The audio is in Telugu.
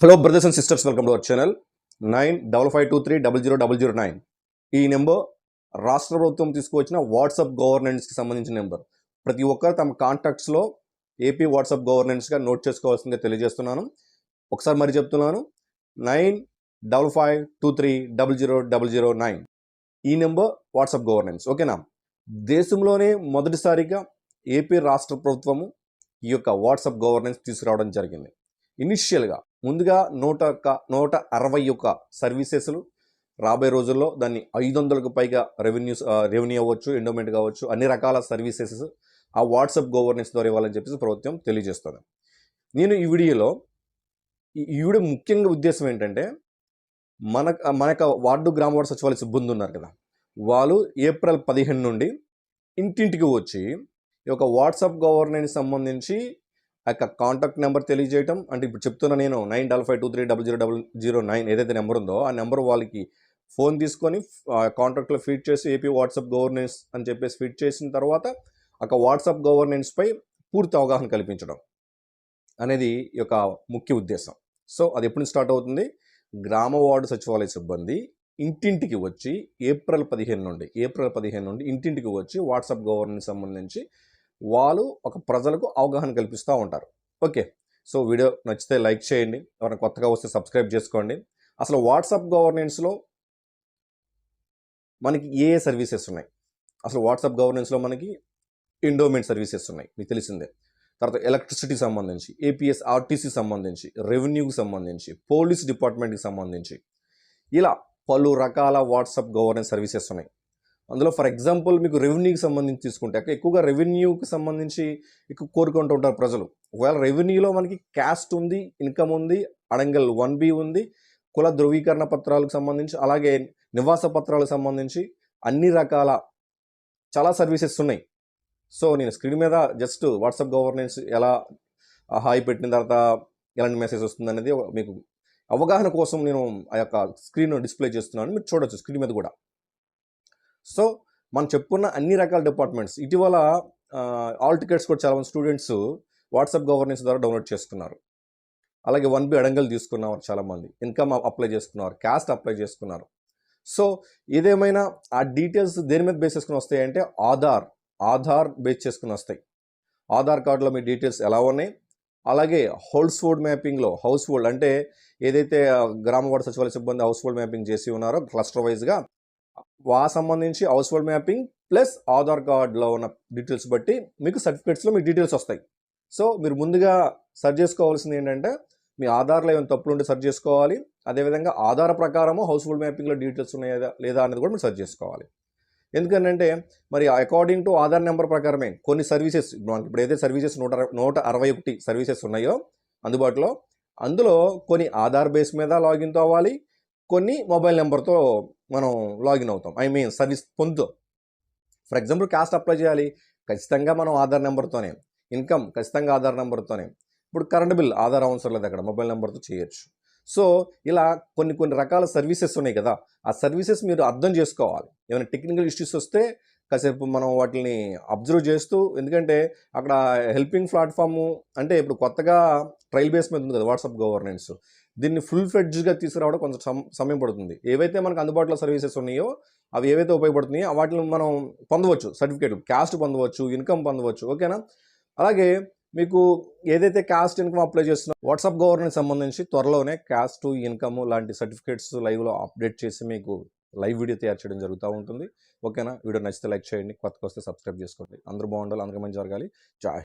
Hello brothers and sisters welcome to our channel nine double five two three double zero double zero nine ఈ నెంబర్ రాష్ట్ర ప్రభుత్వం తీసుకువచ్చిన వాట్సాప్ గవర్నెన్స్కి సంబంధించిన నెంబర్. ప్రతి ఒక్కరు తమ కాంటాక్ట్స్లో ఏపీ వాట్సాప్ గవర్నెన్స్గా నోట్ చేసుకోవాల్సిందిగా తెలియజేస్తున్నాను. ఒకసారి మరి చెప్తున్నాను. Nine double five two three double zero double zero nine ఈ నెంబర్ వాట్సాప్ గవర్నెన్స్ ఓకేనా దేశంలోనే మొదటిసారిగా ఏపీ రాష్ట్ర ప్రభుత్వము ఈ యొక్క వాట్సాప్ గవర్నెన్స్ తీసుకురావడం జరిగింది. ఇనిషియల్గా ముందుగా నూట ఒక్క నూట అరవై ఒక్క సర్వీసెస్లు. రాబోయే రోజుల్లో దాన్ని ఐదు వందలకు పైగా రెవెన్యూస్ రెవెన్యూ అవ్వచ్చు ఎండోమెంట్ కావచ్చు అన్ని రకాల సర్వీసెస్ ఆ వాట్సాప్ గవర్నెన్స్ ద్వారా ఇవ్వాలని చెప్పేసి ప్రభుత్వం తెలియజేస్తుంది. నేను ఈ వీడియోలో ఈ వీడియో ముఖ్యంగా ఉద్దేశం ఏంటంటే మన మన యొక్క వార్డు గ్రామ వార్డు సచివాలయ సిబ్బంది ఉన్నారు కదా వాళ్ళు ఏప్రిల్ పదిహేను నుండి ఇంటింటికి వచ్చి ఈ యొక్క వాట్సాప్ గవర్నెన్స్ సంబంధించి యొక్క కాంటాక్ట్ నెంబర్ తెలియజేయటం. అంటే ఇప్పుడు చెప్తున్నా నేను nine double five two three double zero double zero nine ఏదైతే నెంబర్ ఉందో ఆ నెంబర్ వాళ్ళకి ఫోన్ తీసుకొని కాంటాక్ట్లో ఫీడ్ చేసి ఏపీ వాట్సాప్ గవర్నెన్స్ అని చెప్పేసి ఫీడ్ చేసిన తర్వాత ఒక వాట్సాప్ గవర్నెన్స్పై పూర్తి అవగాహన కల్పించడం అనేది యొక్క ముఖ్య ఉద్దేశం. సో అది ఎప్పుడు స్టార్ట్ అవుతుంది? గ్రామ వార్డు సచివాలయ సిబ్బంది ఇంటింటికి వచ్చి ఏప్రిల్ పదిహేను నుండి ఏప్రిల్ పదిహేను నుండి ఇంటింటికి వచ్చి వాట్సాప్ గవర్నెన్స్ సంబంధించి వాళ్ళు ఒక ప్రజలకు అవగాహన కల్పిస్తూ ఉంటారు. ఓకే. సో వీడియో నచ్చితే లైక్ చేయండి. ఎవరైనా కొత్తగా వస్తే సబ్స్క్రైబ్ చేసుకోండి. అసలు వాట్సాప్ గవర్నెన్స్లో మనకి ఏ ఏ సర్వీసెస్ ఉన్నాయి? అసలు వాట్సాప్ గవర్నెన్స్లో మనకి ఎండోమెంట్ సర్వీసెస్ ఉన్నాయి. మీకు తెలిసిందే. తర్వాత ఎలక్ట్రిసిటీ సంబంధించి ఏపీఎస్ ఆర్టీసీ సంబంధించి రెవెన్యూకి సంబంధించి పోలీస్ డిపార్ట్మెంట్కి సంబంధించి ఇలా పలు రకాల వాట్సాప్ గవర్నెన్స్ సర్వీసెస్ ఉన్నాయి. అందులో ఫర్ ఎగ్జాంపుల్ మీకు రెవెన్యూకి సంబంధించి తీసుకుంటే అక్కడ ఎక్కువగా రెవెన్యూకి సంబంధించి ఎక్కువ కోరుకుంటూ ఉంటారు ప్రజలు. ఒకవేళ రెవెన్యూలో మనకి క్యాస్ట్ ఉంది ఇన్కమ్ ఉంది అడంగల్ వన్ బి ఉంది కుల ధృవీకరణ పత్రాలకు సంబంధించి అలాగే నివాస పత్రాలకు సంబంధించి అన్ని రకాల చాలా సర్వీసెస్ ఉన్నాయి. సో నేను స్క్రీన్ మీద జస్ట్ వాట్సాప్ గవర్నెన్స్ ఎలా హాయి పెట్టిన తర్వాత ఎలాంటి మెసేజ్ వస్తుంది అనేది మీకు అవగాహన కోసం నేను ఆ యొక్క స్క్రీన్ డిస్ప్లే చేస్తున్నాను. మీరు చూడొచ్చు స్క్రీన్ మీద కూడా. సో మనం చెప్పుకున్న అన్ని రకాల డిపార్ట్మెంట్స్ ఇటీవల ఆల్ టికెట్స్ కూడా చాలామంది స్టూడెంట్స్ వాట్సాప్ గవర్నెన్స్ ద్వారా డౌన్లోడ్ చేసుకున్నారు. అలాగే వన్ బి అడంగల్ తీసుకున్నారు చాలామంది. ఇన్కమ్ అప్లై చేసుకున్నారు క్యాస్ట్ అప్లై చేసుకున్నారు. సో ఏదేమైనా ఆ డీటెయిల్స్ దేని మీద బేస్ చేసుకుని వస్తాయి అంటే ఆధార్ ఆధార్ బేస్ చేసుకుని వస్తాయి. ఆధార్ కార్డులో మీ డీటెయిల్స్ ఎలా ఉన్నాయి? అలాగే హౌస్ హోల్డ్ మ్యాపింగ్లో హౌస్ హోల్డ్ అంటే ఏదైతే గ్రామ వార్డు సచివాలయ సిబ్బంది హౌస్ హోల్డ్ మ్యాపింగ్ చేసి ఉన్నారో క్లస్టర్ వైజ్గా వా సంబంధించి household mapping plus Aadhaar కార్డ్లో ఉన్న డీటెయిల్స్ బట్టి మీకు సర్టిఫికేట్స్లో మీకు డీటెయిల్స్ వస్తాయి. సో మీరు ముందుగా సర్చ్ చేసుకోవాల్సింది ఏంటంటే మీ ఆధార్లో ఏమైనా తప్పులు ఉంటే సర్చ్ చేసుకోవాలి. అదేవిధంగా ఆధార్ ప్రకారము హౌస్ హోల్డ్ మ్యాపింగ్లో డీటెయిల్స్ ఉన్నాయా లేదా అనేది కూడా మీరు సర్చ్ చేసుకోవాలి. ఎందుకంటే మరి అకార్డింగ్ టు ఆధార్ నెంబర్ ప్రకారమే కొన్ని సర్వీసెస్ మనకి ఇప్పుడు ఏదైతే సర్వీసెస్ నూట నూట అరవై ఒకటి సర్వీసెస్ ఉన్నాయో అందుబాటులో అందులో కొన్ని ఆధార్ బేస్ మీద లాగిన్ అవ్వాలి కొన్ని మొబైల్ నెంబర్తో మనం లాగిన్ అవుతాం. ఐ మీన్ సర్వీస్ పొందుతాం. ఫర్ ఎగ్జాంపుల్ క్యాస్ట్ అప్లై చేయాలి. ఖచ్చితంగా మనం ఆధార్ నెంబర్తోనే ఇన్కమ్ ఖచ్చితంగా ఆధార్ నెంబర్తోనే. ఇప్పుడు కరెంట్ బిల్ ఆధార్ అవసరం లేదు అక్కడ మొబైల్ నెంబర్తో చేయొచ్చు. సో ఇలా కొన్ని కొన్ని రకాల సర్వీసెస్ ఉన్నాయి కదా ఆ సర్వీసెస్ మీరు అర్థం చేసుకోవాలి. ఏమైనా టెక్నికల్ ఇష్యూస్ వస్తే కాసేపు మనం వాటిని అబ్జర్వ్ చేస్తూ ఎందుకంటే అక్కడ హెల్పింగ్ ప్లాట్ఫాము అంటే ఇప్పుడు కొత్తగా ట్రయల్ బేస్ మీద ఉంది కదా వాట్సాప్ గవర్నెన్స్. దీన్ని ఫుల్ ఫ్లెడ్జ్గా తీసుకురావడం కొంచెం సమయం పడుతుంది. ఏవైతే మనకు అందుబాటులో సర్వీసెస్ ఉన్నాయో అవి ఏవైతే ఉపయోగపడుతున్నాయో వాటిని మనం పొందవచ్చు. సర్టిఫికేట్లు క్యాస్ట్ పొందవచ్చు ఇన్కమ్ పొందవచ్చు ఓకేనా అలాగే మీకు ఏదైతే క్యాస్ట్ ఇన్కమ్ అప్లై చేస్తున్నా వాట్సాప్ గవర్నెన్స్ సంబంధించి త్వరలోనే క్యాస్ట్ ఇన్కమ్ లాంటి సర్టిఫికేట్స్ లైవ్లో అప్డేట్ చేసి మీకు లైవ్ వీడియో తయారు చేయడం జరుగుతూ ఉంటుంది. ఓకేనా వీడియో నచ్చితే లైక్ చేయండి. కొత్తగా వస్తే సబ్స్క్రైబ్ చేసుకోండి. అందరూ బాగుండాలి. అందరూ మంచి జరగాలి. జాయ్